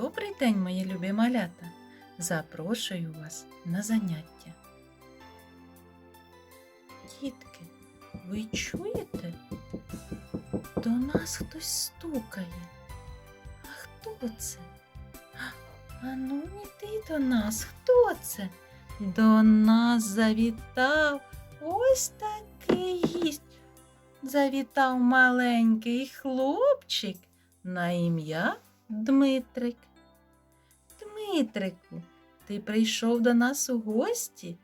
Добрий день, мої любі малята! Запрошую вас на заняття. Дітки, ви чуєте? До нас хтось стукає. А хто це? А ну іди до нас, хто це? До нас завітав ось такий гість. Завітав маленький хлопчик на ім'я Дмитрик. Дмитрику, ти прийшов до нас у гості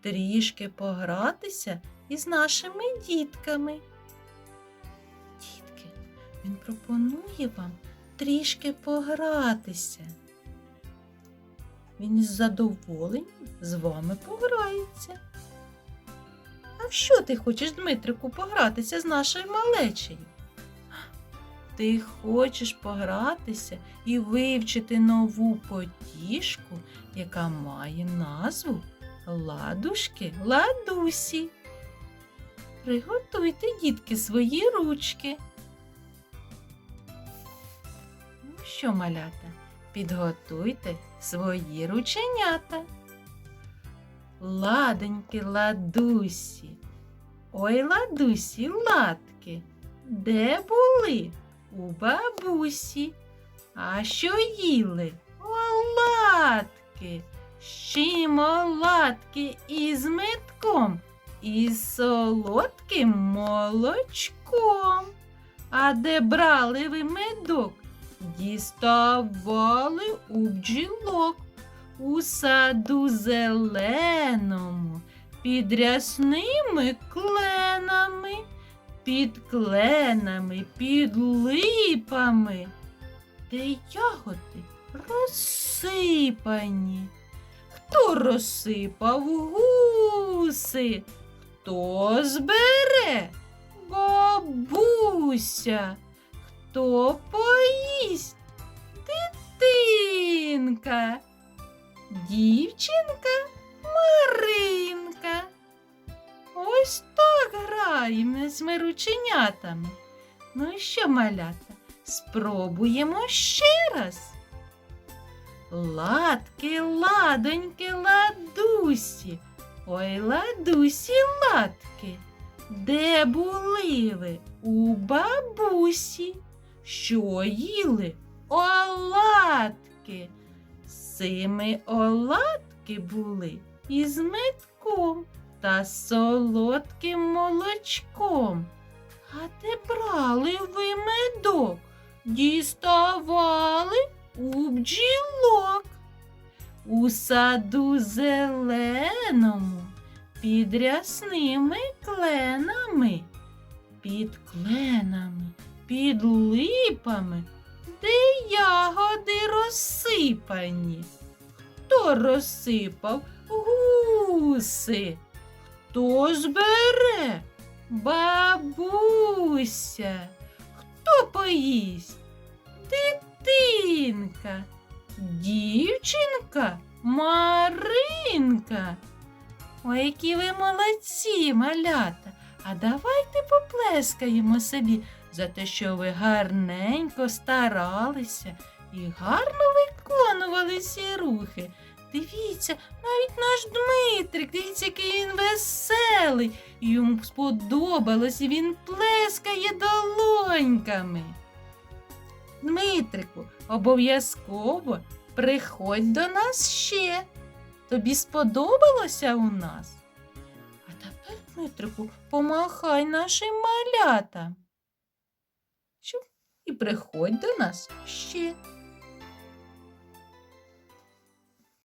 трішки погратися із нашими дітками. Дітки, він пропонує вам трішки погратися. Він із задоволенням з вами пограється. А в що ти хочеш, Дмитрику, погратися з нашою малечею? Ти хочеш погратися і вивчити нову потішку, яка має назву Ладушки Ладусі. Приготуйте, дітки, свої ручки. Ну що, малята, підготуйте свої рученята. Ладоньки, ладусі. Ой, ладусі, ладки, де були? У бабусі. А що їли? Оладки. З чим оладки із метком, із солодким молочком. А де брали ви медок? Діставали у бджілок у саду зеленому, під рясними кленами, під кленами, під липами, де ягоди розсипані. Хто розсипав гуси? Хто збере? Бабуся. Хто поїсть? Дитинка. Дівчинка Маринка. Так граємо з ми рученятами. Ну і що, малята, спробуємо ще раз. Ладки, ладоньки, ладусі. Ой, ладусі, ладки. Де були ви? У бабусі. Що їли? Оладки. Сими оладки були із метком та солодким молочком. А де брали ви медок? Діставали у бджілок. У саду зеленому, під рясними кленами, під кленами, під липами, де ягоди розсипані. Хто розсипав гуси? Хто збере? Бабуся. Хто поїсть? Дитинка. Дівчинка Маринка. Ой, які ви молодці, малята. А давайте поплескаємо собі за те, що ви гарненько старалися і гарно виконували всі рухи. Дивіться, навіть наш Дмитрик, дивіться, який він веселий. Йому сподобалось і він плескає долоньками. Дмитрику, обов'язково приходь до нас ще. Тобі сподобалося у нас? А тепер, Дмитрику, помахай нашим малятам. І приходь до нас ще.